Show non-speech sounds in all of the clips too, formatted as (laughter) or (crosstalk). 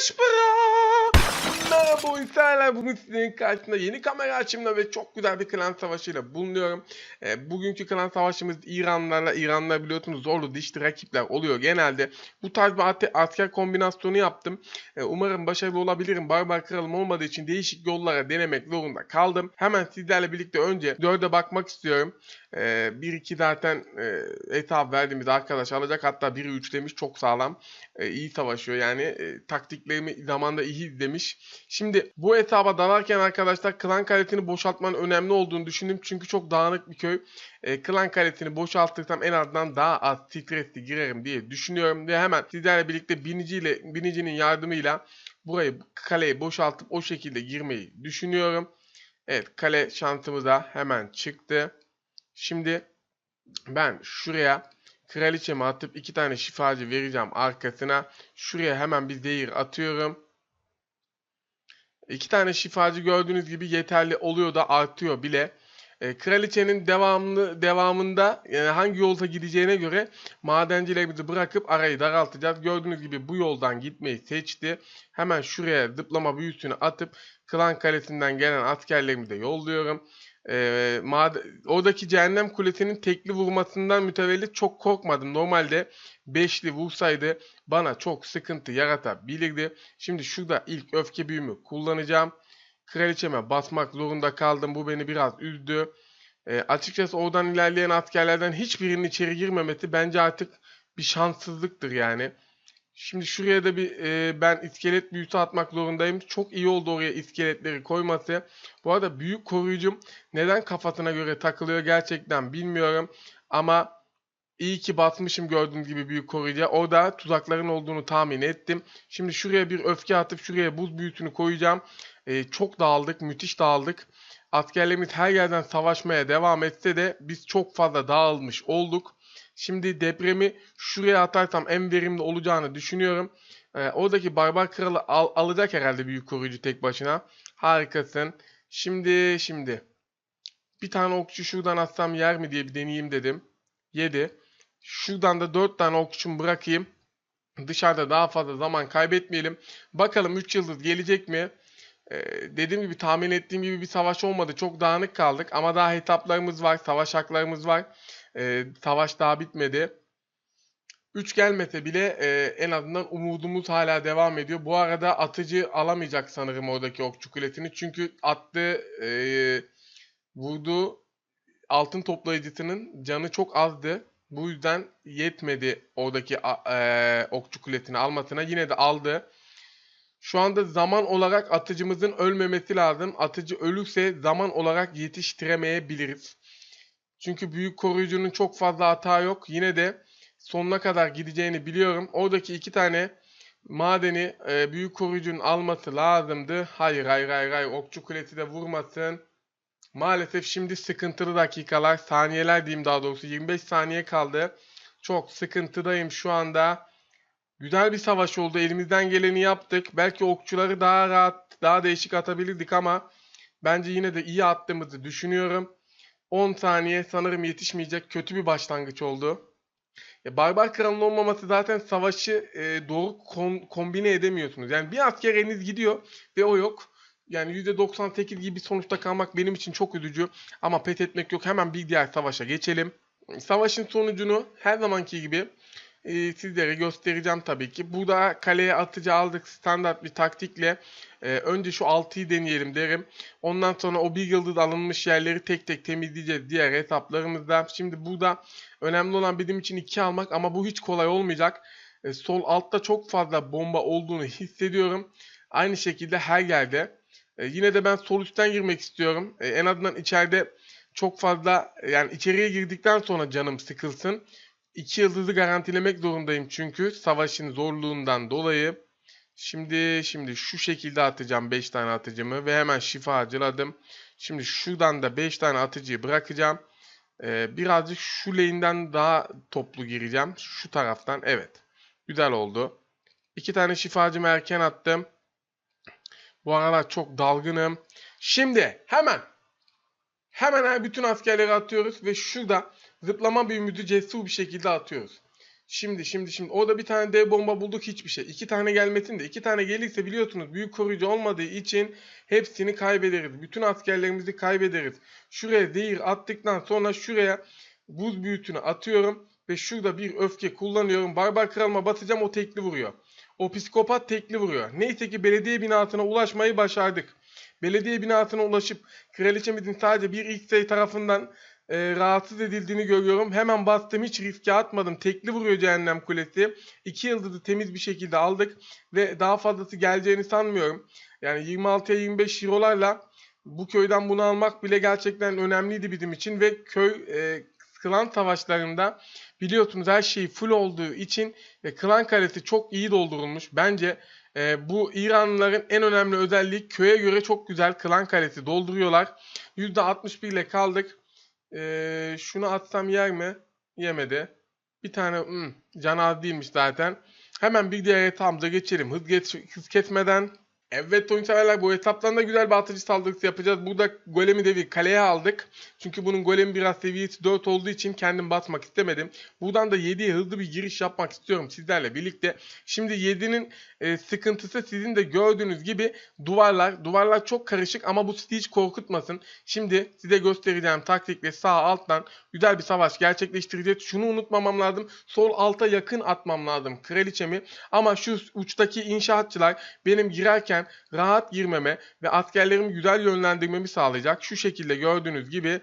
Kaç para? Merhaba oyuncular. Bugün sizlerin karşısında yeni kamera açımla ve çok güzel bir klan savaşıyla bulunuyorum. E, bugünkü klan savaşımız İranlılarla. İranlılar biliyorsunuz zorlu dişli rakipler oluyor genelde. Bu tarz bir asker kombinasyonu yaptım. E, umarım başarılı olabilirim. Barbar kralım olmadığı için değişik yollara denemek zorunda kaldım. Hemen sizlerle birlikte önce 4'e bakmak istiyorum. E, 1-2 zaten e, hesap verdiğimiz arkadaş alacak. Hatta 1'i 3 demiş çok sağlam. E, iyi savaşıyor yani. E, taktiklerimi zamanda iyi izlemiş. Şimdi bu etaba dalarken arkadaşlar klan kaletini boşaltmanın önemli olduğunu düşündüm. Çünkü çok dağınık bir köy. E, klan kaletini boşaltırsam en azından daha az stresli girerim diye düşünüyorum. Ve hemen sizlerle birlikte biniciyle, binicinin yardımıyla burayı kaleyi boşaltıp o şekilde girmeyi düşünüyorum. Evet kale şansımıza hemen çıktı. Şimdi ben şuraya kraliçemi atıp iki tane şifacı vereceğim arkasına. Şuraya hemen bir zehir atıyorum. İki tane şifacı gördüğünüz gibi yeterli oluyor da artıyor bile. E, kraliçenin devamlı devamında yani hangi yolda gideceğine göre madencilerimizi bırakıp arayı daraltacağız. Gördüğünüz gibi bu yoldan gitmeyi seçti. Hemen şuraya zıplama büyüsünü atıp klan kalesinden gelen askerlerimi de yolluyorum. E, oradaki cehennem kulesinin tekli vurmasından mütevellit çok korkmadım. Normalde beşli vursaydı bana çok sıkıntı yaratabilirdi. Şimdi şurada ilk öfke büyümü kullanacağım. Kraliçeme basmak zorunda kaldım. Bu beni biraz üzdü. E, açıkçası oradan ilerleyen askerlerden hiçbirinin içeri girmemesi bence artık bir şanssızlıktır yani. Şimdi şuraya da bir e, ben iskelet büyüsü atmak zorundayım. Çok iyi oldu oraya iskeletleri koyması. Bu arada büyük koruyucum neden kafasına göre takılıyor gerçekten bilmiyorum. Ama iyi ki basmışım gördüğünüz gibi büyük koruyucuya. Orada tuzakların olduğunu tahmin ettim. Şimdi şuraya bir öfke atıp şuraya buz büyüsünü koyacağım. E, çok dağıldık, müthiş dağıldık. Askerlerimiz her yerden savaşmaya devam etse de biz çok fazla dağılmış olduk. Şimdi depremi şuraya atarsam en verimli olacağını düşünüyorum. Ee, oradaki barbar kralı al- alacak herhalde büyük koruyucu tek başına. Harikasın. Şimdi şimdi bir tane okçu şuradan atsam yer mi diye bir deneyeyim dedim. Yedi. Şuradan da dört tane okçumu bırakayım. Dışarıda daha fazla zaman kaybetmeyelim. Bakalım 3 yıldız gelecek mi? Ee, dediğim gibi tahmin ettiğim gibi bir savaş olmadı. Çok dağınık kaldık ama daha etaplarımız var, savaş haklarımız var. Ee, savaş daha bitmedi. 3 gelmese bile e, en azından umudumuz hala devam ediyor. Bu arada atıcı alamayacak sanırım oradaki okçu kulesini. Çünkü attığı, e, vurduğu altın toplayıcısının canı çok azdı. Bu yüzden yetmedi oradaki e, okçu kulesini almasına. Yine de aldı. Şu anda zaman olarak atıcımızın ölmemesi lazım. Atıcı ölürse zaman olarak yetiştiremeyebiliriz. Çünkü büyük koruyucunun çok fazla hata yok. Yine de sonuna kadar gideceğini biliyorum. Oradaki iki tane madeni e, büyük koruyucunun alması lazımdı. Hayır hayır hayır hayır. Okçu kulesi de vurmasın. Maalesef şimdi sıkıntılı dakikalar, saniyeler diyeyim daha doğrusu. 25 saniye kaldı. Çok sıkıntıdayım şu anda. Güzel bir savaş oldu. Elimizden geleni yaptık. Belki okçuları daha rahat, daha değişik atabilirdik ama bence yine de iyi attığımızı düşünüyorum. 10 saniye sanırım yetişmeyecek kötü bir başlangıç oldu. Ya Barbar Kral'ın olmaması zaten savaşı e, doğru kon- kombine edemiyorsunuz. Yani bir askeriniz gidiyor ve o yok. Yani %98 gibi bir sonuçta kalmak benim için çok üzücü. Ama pes etmek yok. Hemen bir diğer savaşa geçelim. Savaşın sonucunu her zamanki gibi e, sizlere göstereceğim tabii ki. Burada kaleye atıcı aldık standart bir taktikle. E, önce şu 6'yı deneyelim derim. Ondan sonra o bir yıldız alınmış yerleri tek tek temizleyeceğiz diğer hesaplarımızda. Şimdi burada önemli olan benim için 2 almak ama bu hiç kolay olmayacak. E, sol altta çok fazla bomba olduğunu hissediyorum. Aynı şekilde her yerde. E, yine de ben sol üstten girmek istiyorum. E, en azından içeride çok fazla yani içeriye girdikten sonra canım sıkılsın. 2 yıldızı garantilemek zorundayım çünkü savaşın zorluğundan dolayı. Şimdi şimdi şu şekilde atacağım 5 tane atıcımı ve hemen şifa acıladım. Şimdi şuradan da 5 tane atıcıyı bırakacağım. Ee, birazcık şu lane'den daha toplu gireceğim. Şu taraftan evet. Güzel oldu. 2 tane şifacımı erken attım. Bu aralar çok dalgınım. Şimdi hemen hemen bütün askerleri atıyoruz ve şurada zıplama büyümüzü cesur bir şekilde atıyoruz. Şimdi şimdi şimdi orada bir tane dev bomba bulduk hiçbir şey. İki tane gelmesin de iki tane gelirse biliyorsunuz büyük koruyucu olmadığı için hepsini kaybederiz. Bütün askerlerimizi kaybederiz. Şuraya zehir attıktan sonra şuraya buz büyütünü atıyorum ve şurada bir öfke kullanıyorum. Barbar kralıma basacağım o tekli vuruyor. O psikopat tekli vuruyor. Neyse ki belediye binasına ulaşmayı başardık. Belediye binasına ulaşıp kraliçemizin sadece bir X-Ray tarafından e, rahatsız edildiğini görüyorum. Hemen bastım hiç riske atmadım. Tekli vuruyor cehennem kulesi. İki yıldızı temiz bir şekilde aldık. Ve daha fazlası geleceğini sanmıyorum. Yani 26'ya 25 eurolarla bu köyden bunu almak bile gerçekten önemliydi bizim için. Ve köy e, klan savaşlarında biliyorsunuz her şey full olduğu için ve klan kalesi çok iyi doldurulmuş. Bence e, bu İranlıların en önemli özelliği köye göre çok güzel klan kalesi dolduruyorlar. %61 ile kaldık. Ee, şunu atsam yer mi? Yemedi. Bir tane hmm, can az değilmiş zaten. Hemen bir diğer etapımıza geçelim. Hız, geç, hız kesmeden. Evet severler bu etaptan da güzel bir atıcı saldırısı yapacağız. Burada golemi de bir kaleye aldık. Çünkü bunun golemi biraz seviyesi 4 olduğu için kendim basmak istemedim. Buradan da 7'ye hızlı bir giriş yapmak istiyorum sizlerle birlikte. Şimdi 7'nin e, sıkıntısı sizin de gördüğünüz gibi duvarlar. Duvarlar çok karışık ama bu sizi hiç korkutmasın. Şimdi size göstereceğim taktikle sağ alttan güzel bir savaş gerçekleştireceğiz. Şunu unutmamam lazım. Sol alta yakın atmam lazım kraliçemi. Ama şu uçtaki inşaatçılar benim girerken rahat girmeme ve askerlerimi güzel yönlendirmemi sağlayacak. Şu şekilde gördüğünüz gibi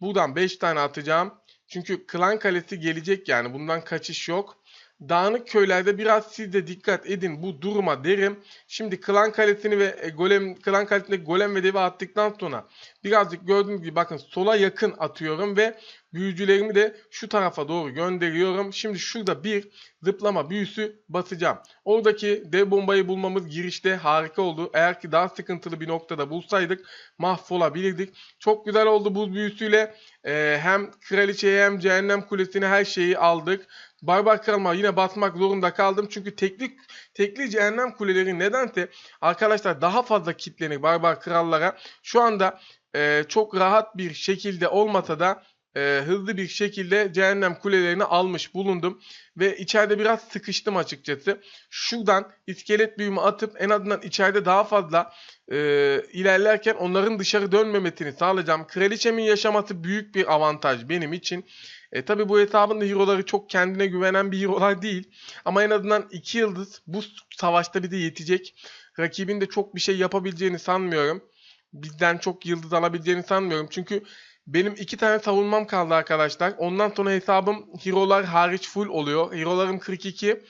buradan 5 tane atacağım. Çünkü klan kalesi gelecek yani bundan kaçış yok. Dağınık köylerde biraz siz de dikkat edin bu duruma derim. Şimdi klan kalesini ve e, golem klan kalesindeki golem ve devi attıktan sonra birazcık gördüğünüz gibi bakın sola yakın atıyorum ve büyücülerimi de şu tarafa doğru gönderiyorum. Şimdi şurada bir zıplama büyüsü basacağım. Oradaki dev bombayı bulmamız girişte harika oldu. Eğer ki daha sıkıntılı bir noktada bulsaydık mahvolabilirdik. Çok güzel oldu buz büyüsüyle. Ee, hem kraliçeye hem cehennem kulesine her şeyi aldık. Barbar kralıma yine basmak zorunda kaldım. Çünkü tekli, tekli cehennem kuleleri nedense arkadaşlar daha fazla kitlenir barbar krallara. Şu anda e, çok rahat bir şekilde olmasa da e, hızlı bir şekilde cehennem kulelerini almış bulundum. Ve içeride biraz sıkıştım açıkçası. Şuradan iskelet büyümü atıp en azından içeride daha fazla e, ilerlerken onların dışarı dönmemesini sağlayacağım. Kraliçemin yaşaması büyük bir avantaj benim için. E tabi bu hesabın da hero'ları çok kendine güvenen bir hero'lar (laughs) değil. Ama en azından 2 yıldız bu savaşta bir de yetecek. Rakibin de çok bir şey yapabileceğini sanmıyorum. Bizden çok yıldız alabileceğini sanmıyorum. Çünkü benim iki tane savunmam kaldı arkadaşlar. Ondan sonra hesabım hero'lar hariç full oluyor. Hero'larım 42.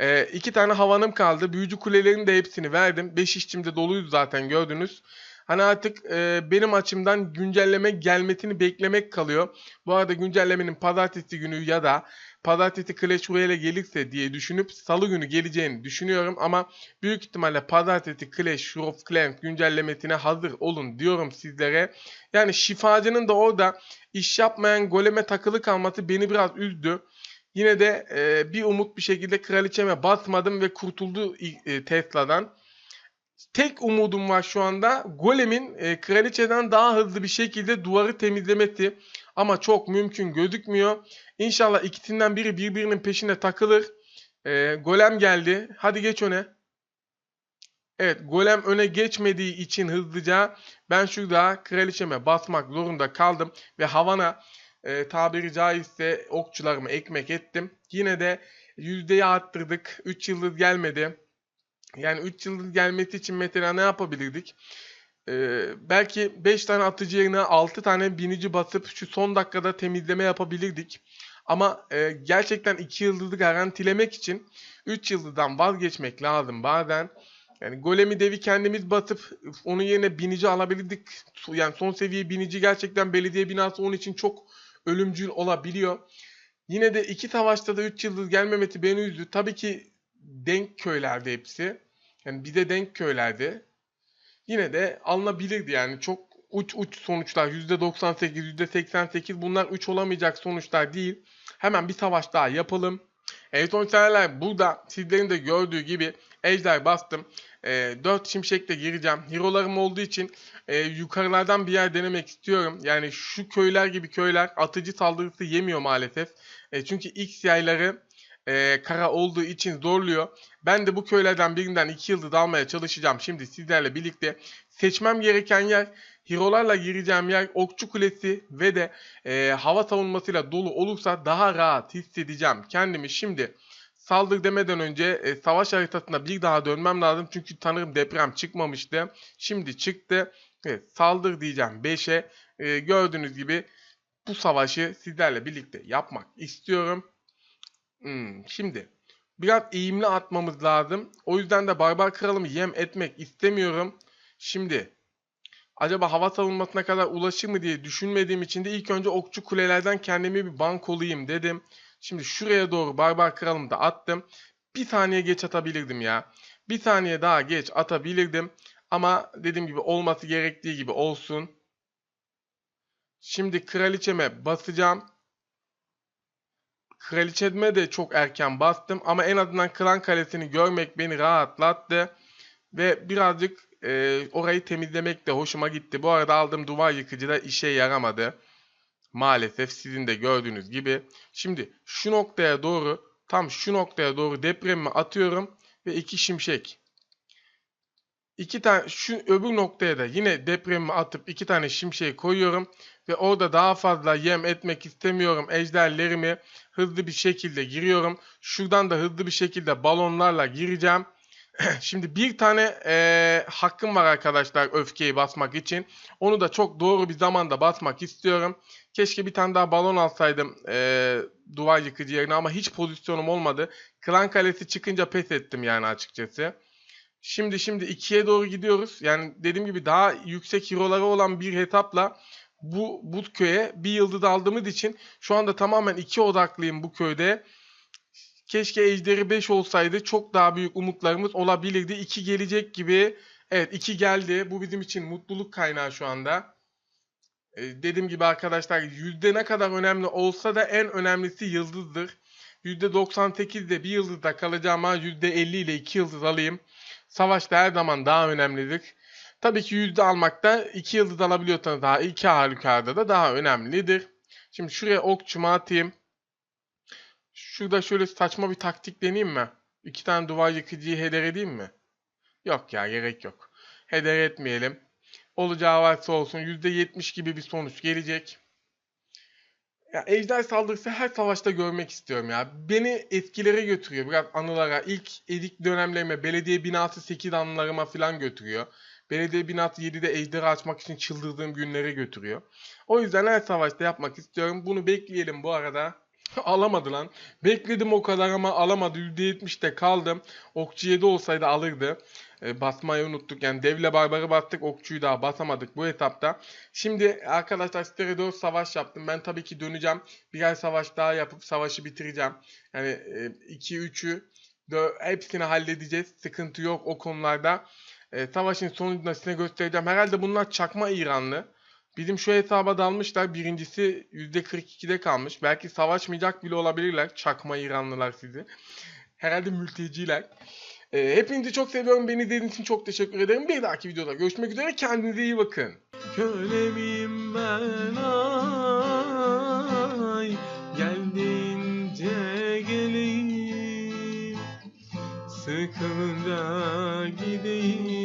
Ee, iki tane havanım kaldı. Büyücü kulelerin de hepsini verdim. 5 işçimde doluydu zaten gördünüz. Hani artık e, benim açımdan güncelleme gelmesini beklemek kalıyor. Bu arada güncellemenin pazartesi günü ya da pazartesi Clash Royale gelirse diye düşünüp salı günü geleceğini düşünüyorum. Ama büyük ihtimalle pazartesi Clash of Clans güncellemesine hazır olun diyorum sizlere. Yani şifacının da orada iş yapmayan goleme takılı kalması beni biraz üzdü. Yine de e, bir umut bir şekilde kraliçeme basmadım ve kurtuldu e, Tesla'dan. Tek umudum var şu anda golemin e, kraliçeden daha hızlı bir şekilde duvarı temizlemesi. Ama çok mümkün gözükmüyor. İnşallah ikisinden biri birbirinin peşine takılır. E, golem geldi. Hadi geç öne. Evet golem öne geçmediği için hızlıca ben şurada kraliçeme basmak zorunda kaldım. Ve havana e, tabiri caizse okçularımı ekmek ettim. Yine de yüzdeyi arttırdık. 3 yıldız gelmedi. Yani 3 yıldız gelmesi için mesela ne yapabilirdik? Ee, belki 5 tane atıcı yerine 6 tane binici basıp şu son dakikada temizleme yapabilirdik. Ama e, gerçekten 2 yıldızı garantilemek için 3 yıldızdan vazgeçmek lazım bazen. Yani golemi devi kendimiz basıp onun yerine binici alabilirdik. Yani son seviye binici gerçekten belediye binası onun için çok ölümcül olabiliyor. Yine de iki savaşta da 3 yıldız gelmemesi beni üzdü. Tabii ki denk köylerde hepsi. Yani bir de denk köylerde. Yine de alınabilirdi yani çok uç uç sonuçlar %98 %88 bunlar 3 olamayacak sonuçlar değil. Hemen bir savaş daha yapalım. Evet sonuçlarlar burada sizlerin de gördüğü gibi ejder bastım. E, ee, 4 şimşekle gireceğim. Hero'larım olduğu için e, yukarılardan bir yer denemek istiyorum. Yani şu köyler gibi köyler atıcı saldırısı yemiyor maalesef. E, çünkü X yayları e, kara olduğu için zorluyor. Ben de bu köylerden birinden 2 yıldız almaya çalışacağım. Şimdi sizlerle birlikte seçmem gereken yer Hirolarla gireceğim yer Okçu Kulesi ve de e, hava savunmasıyla dolu olursa daha rahat hissedeceğim kendimi. Şimdi saldır demeden önce e, savaş haritasına bir daha dönmem lazım. Çünkü tanırım deprem çıkmamıştı. Şimdi çıktı. Evet, saldır diyeceğim 5'e. E, gördüğünüz gibi bu savaşı sizlerle birlikte yapmak istiyorum. Hmm, şimdi biraz eğimli atmamız lazım. O yüzden de Barbar Kralımı yem etmek istemiyorum. Şimdi acaba hava savunmasına kadar ulaşır mı diye düşünmediğim için de ilk önce okçu kulelerden kendimi bir bank olayım dedim. Şimdi şuraya doğru Barbar Kralımı da attım. Bir saniye geç atabilirdim ya. Bir saniye daha geç atabilirdim. Ama dediğim gibi olması gerektiği gibi olsun. Şimdi kraliçeme basacağım. Kraliçeme de çok erken bastım ama en azından klan kalesini görmek beni rahatlattı. Ve birazcık e, orayı temizlemek de hoşuma gitti. Bu arada aldığım duvar yıkıcı da işe yaramadı. Maalesef sizin de gördüğünüz gibi. Şimdi şu noktaya doğru tam şu noktaya doğru depremi atıyorum ve iki şimşek. İki tane şu öbür noktaya da yine depremi atıp iki tane şimşeği koyuyorum ve orada daha fazla yem etmek istemiyorum. Ejderlerimi hızlı bir şekilde giriyorum. Şuradan da hızlı bir şekilde balonlarla gireceğim. (clears throat) Şimdi bir tane e, hakkım var arkadaşlar öfkeyi basmak için. Onu da çok doğru bir zamanda basmak istiyorum. Keşke bir tane daha balon alsaydım e, duvar yıkıcı yerine ama hiç pozisyonum olmadı. Klan kalesi çıkınca pes ettim yani açıkçası. Şimdi şimdi 2'ye doğru gidiyoruz. Yani dediğim gibi daha yüksek hero'ları olan bir hesapla bu, bu köye bir yıldız aldığımız için şu anda tamamen 2 odaklıyım bu köyde. Keşke ejderi 5 olsaydı çok daha büyük umutlarımız olabilirdi. 2 gelecek gibi. Evet 2 geldi. Bu bizim için mutluluk kaynağı şu anda. Ee, dediğim gibi arkadaşlar yüzde ne kadar önemli olsa da en önemlisi yıldızdır. %98'de bir yıldızda kalacağım ama %50 ile 2 yıldız alayım. Savaşta her zaman daha önemlidir. Tabii ki yüzde almakta 2 yıldız alabiliyorsanız daha 2 halükarda da daha önemlidir. Şimdi şuraya okçumu atayım. Şurada şöyle saçma bir taktik deneyeyim mi? İki tane duvar yıkıcıyı heder edeyim mi? Yok ya gerek yok. Heder etmeyelim. Olacağı varsa olsun %70 gibi bir sonuç gelecek. Ya ejder saldırısı her savaşta görmek istiyorum ya. Beni eskilere götürüyor biraz anılara. İlk edik dönemlerime belediye binası 8 anılarıma falan götürüyor. Belediye binası 7'de ejderi açmak için çıldırdığım günlere götürüyor. O yüzden her savaşta yapmak istiyorum. Bunu bekleyelim bu arada. (laughs) Alamadı lan. Bekledim o kadar ama alamadı. %70'de kaldım. Okçu 7 olsaydı alırdı. E, basmayı unuttuk. Yani devle barbarı bastık. Okçuyu daha basamadık bu etapta. Şimdi arkadaşlar sizlere 4 savaş yaptım. Ben tabii ki döneceğim. Birer savaş daha yapıp savaşı bitireceğim. Yani e, 2-3'ü hepsini halledeceğiz. Sıkıntı yok o konularda. E, savaşın sonucunda size göstereceğim. Herhalde bunlar çakma İranlı. Bizim şu hesaba dalmışlar. Birincisi %42'de kalmış. Belki savaşmayacak bile olabilirler. Çakma İranlılar sizi. Herhalde mülteciler. Ee, hepinizi çok seviyorum. Beni izlediğiniz için çok teşekkür ederim. Bir dahaki videoda görüşmek üzere. Kendinize iyi bakın. Köle miyim ben ay Geldiğince geleyim Sıkılınca gideyim